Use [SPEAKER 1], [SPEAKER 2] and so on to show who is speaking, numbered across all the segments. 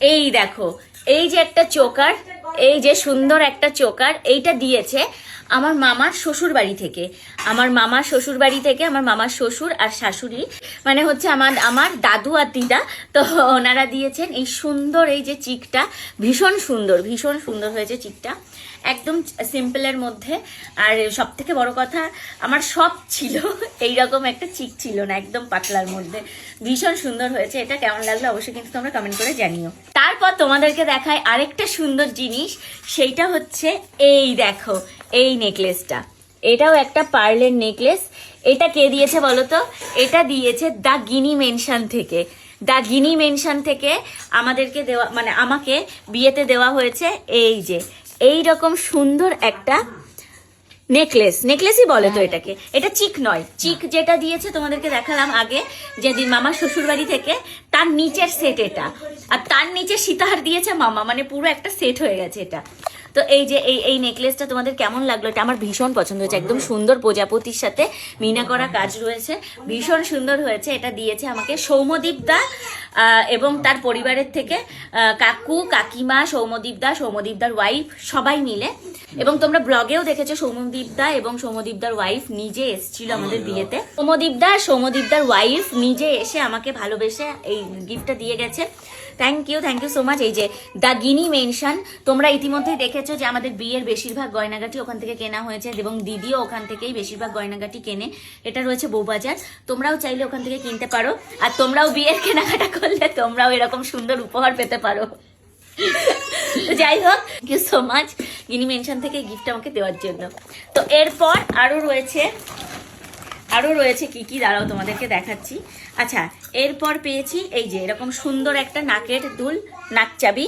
[SPEAKER 1] এই দেখো এই যে একটা চোকার, এই যে সুন্দর একটা চোকার, এইটা দিয়েছে আমার মামার শ্বশুর বাড়ি থেকে। আমার মামার শ্বশুর বাড়ি থেকে আমার মামার শ্বশুর আর শাশুড়ি মানে হচ্ছে আমার আমার দাদু আর দিদা, তো ওনারা দিয়েছেন এই সুন্দর এই যে চিকটা, ভীষণ সুন্দর ভীষণ সুন্দর হয়েছে চিকটা। একদম সিম্পলের মধ্যে। আর সব থেকে বড় কথা, আমার সব ছিল, এইরকম একটা চিক ছিল না, একদম পাতলার মধ্যে। ভীষণ সুন্দর হয়েছে, এটা কেমন লাগল অবশ্যই কিন্তু তোমরা কমেন্ট করে জানিও। তারপর তোমাদেরকে দেখায় আরেকটা সুন্দর জিনিস, সেইটা হচ্ছে এই দেখো, এই নেকলেসটা। এটাও একটা পার্লের নেকলেস। এটা কে দিয়েছে বলো তো এটা দিয়েছে দ্য গিনি মেনশন থেকে। দ্য গিনি মেনশন থেকে আমাদেরকে দেওয়া মানে আমাকে বিয়েতে দেওয়া হয়েছে এই যে। এই রকম সুন্দর একটা নেকলেস নেকলেসই বলে তো এটাকে। এটা চিক নয়। চিক যেটা দিয়েছে তোমাদেরকে দেখালাম আগে যেদিন মামা শ্বশুর বাড়ি থেকে তার নিচের সেট এটা। আর তার নিচে সীতাহার দিয়েছে মামা মানে পুরো একটা সেট হয়ে গেছে এটা। তো এই যে এই এই নেকলেসটা তোমাদের কেমন লাগল এটা আমার ভীষণ পছন্দ হয়েছে। একদম সুন্দর প্রজাপতির সাথে মিনা করা কাজ রয়েছে। ভীষণ সুন্দর হয়েছে এটা দিয়েছে আমাকে সৌমদীপ দা এবং তার পরিবারের থেকে কাকু কাকিমা সৌমদীপ দা সৌমদীপ দার ওয়াইফ সবাই মিলে। এবং তোমরা ব্লগেও দেখেছ সৌমদীপ দা এবং সৌমদীপ দার ওয়াইফ নিজে এসেছিল আমাদের বিয়েতে। সৌমদীপ দা সৌমদীপ দার ওয়াইফ নিজে এসে আমাকে ভালোবেসে এই গিফটটা দিয়ে গেছে। Thank you thank you so much এই যে দ্য গিনি মেনশন তোমরা ইতিমধ্যেই দেখেছ যে আমাদের বিয়ের বেশিরভাগ গয়নাগাটি ওখান থেকে কেনা হয়েছে এবং দিদিও ওখান থেকেই বেশিরভাগ গয়নাগাটি কেনে। এটা রয়েছে বউবাজার। তোমরাও চাইলে ওখান থেকে কিনতে পারো। আর তোমরাও বিয়ের কেনাকাটা করলে তোমরাও এরকম সুন্দর উপহার পেতে পারো। যাই হোক you so much Gini Mansion থেকে গিফট আমাকে দেওয়ার জন্য। তো এরপর আরও রয়েছে আরও রয়েছে কি কি? দাঁড়াও, তোমাদেরকে দেখাচ্ছি। আচ্ছা এরপর পেয়েছি এই যে এরকম সুন্দর একটা নাকের দুল, নাক চাবি,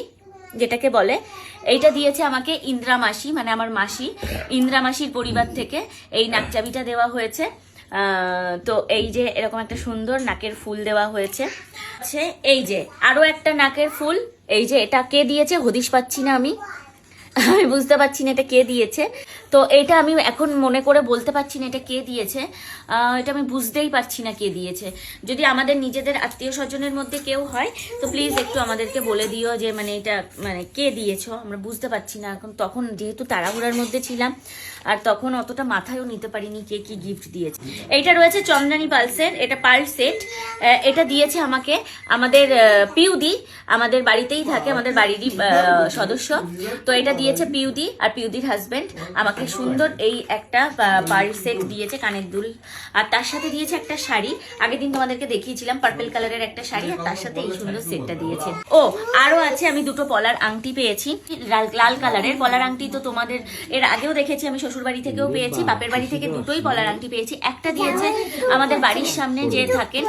[SPEAKER 1] যেটাকে বলে। এইটা দিয়েছে আমাকে ইন্দ্রা মাসি মানে আমার মাসি। ইন্দ্রা মাসির পরিবার থেকে এই নাক চাবিটা দেওয়া হয়েছে। তো এই যে এরকম একটা সুন্দর নাকের ফুল দেওয়া হয়েছে। আছে, এই যে, আরও একটা নাকের ফুল। এই যে, এটা কে দিয়েছে? হদিশ পাচ্ছি না আমি। আমি বুঝতে পারছি না এটা কে দিয়েছে। তো এটা আমি এখন মনে করে বলতে পারছি না এটা কে দিয়েছে। এটা আমি বুঝতেই পারছি না কে দিয়েছে। যদি আমাদের নিজেদের আত্মীয় স্বজনের মধ্যে কেউ হয়, তো প্লিজ একটু আমাদেরকে বলে দিও যে মানে এটা মানে কে দিয়েছ? আমরা বুঝতে পারছি না এখন। তখন যেহেতু তাড়াহুড়ার মধ্যে ছিলাম, আর তখন অতটা মাথায়ও নিতে পারিনি কে কি গিফট দিয়েছে। এইটা রয়েছে চন্দ্রানী পালসের, এটা পাল সেট। এটা দিয়েছে আমাকে, আমাদের পিউদি, আমাদের বাড়িতেই থাকে, আমাদের বাড়িরই সদস্য। তো এটা দিয়েছে পিউদি, আর পিউদির হাজবেন্ড আমাকে সুন্দর এই একটা পার্ল সেট দিয়েছে কানের দুল। আর তার সাথে দিয়েছে একটা শাড়ি। আগের দিন তোমাদেরকে দেখিয়েছিলাম পার্পল কালারের একটা শাড়ি, আর তার সাথে এই সুন্দর সেটটা দিয়েছে। ও, আরও আছে, আমি দুটো পলার আংটি পেয়েছি। লাল লাল কালারের পলার আংটি তো তোমাদের, এর আগেও দেখেছি আমি শ্বশুর বাড়ি থেকেও পেয়েছি, বাপের বাড়ি থেকে দুটোই পলার আংটি পেয়েছি। একটা দিয়েছে আমাদের বাড়ির সামনে যে থাকেন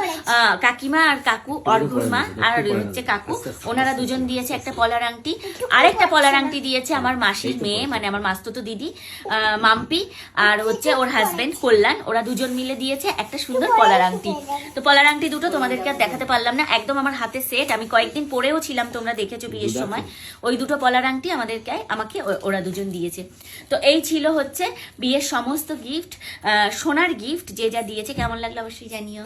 [SPEAKER 1] কাকিমা আর কাকু অর্ঘুর মা আর হচ্ছে কাকু। ওনারা দুজন দিয়েছে একটা পলার আংটি। আরেকটা পলার আংটি দিয়েছে আমার মাসির মেয়ে মানে আমার মাস্তুতো দিদি। মাম্পি আর হচ্ছে ওর হাজবেন্ড কল্যাণ। ওরা দুজন মিলে দিয়েছে একটা সুন্দর পলার আংটি। তো পলার আংটি দুটো তোমাদেরকে আর দেখাতে পারলাম না। একদম আমার হাতে সেট আমি কয়েকদিন পরেও ছিলাম তোমরা দেখেছ বিয়ের সময়। ওই দুটো পলার আংটি আমাদেরকে আমাকে ওরা দুজন দিয়েছে। তো এই ছিল হচ্ছে বিয়ের সমস্ত গিফট সোনার গিফট যে যা দিয়েছে। কেমন লাগল অবশ্যই জানিও।